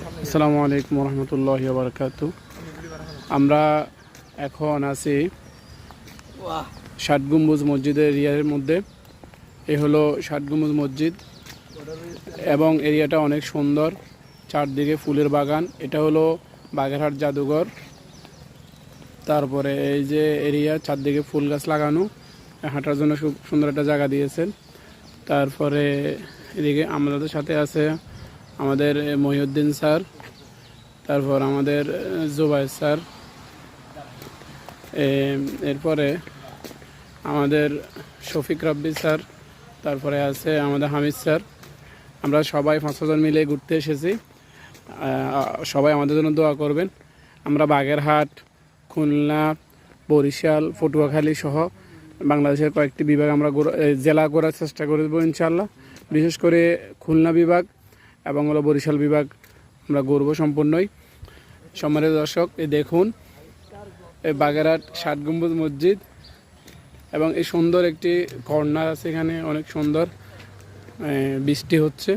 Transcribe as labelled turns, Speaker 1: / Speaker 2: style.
Speaker 1: আসসালামু আলাইকুম রহমতুল্লাহ বারকাত আমরা এখন আছি ষাট গম্বুজ মসজিদের এরিয়ার মধ্যে। এ হলো ষাট গম্বুজ মসজিদ এবং এরিয়াটা অনেক সুন্দর চারদিকে ফুলের বাগান। এটা হলো বাগেরহাট জাদুঘর। তারপরে এই যে এরিয়া চারদিকে ফুল গাছ লাগানো। হাঁটার জন্য খুব সুন্দর একটা জায়গা দিয়েছেন। তারপরে এদিকে আমাদের সাথে আছে আমাদের মহিউদ্দিন স্যার, তারপর আমাদের জুবাই স্যার এরপরে আমাদের শফিক রব্বি স্যার, তারপরে আছে আমাদের হামিদ স্যার। আমরা সবাই পাঁচ ছজন মিলে ঘুরতে এসেছি। সবাই আমাদের জন্য দোয়া করবেন। আমরা বাগেরহাট, খুলনা, বরিশাল, পটুয়াখালী সহ বাংলাদেশের কয়েকটি বিভাগ আমরা জেলা করার চেষ্টা করব ইনশাল্লাহ বিশেষ করে খুলনা বিভাগ এবং হলো বরিশাল বিভাগ আমরা গর্ব সম্পন্নই। সম্মানিত দর্শক এ দেখুন, এই বাগেরহাট ষাট গম্বুজ মসজিদ এবং এই সুন্দর একটি কর্নার আছে এখানে, অনেক সুন্দর বৃষ্টি হচ্ছে।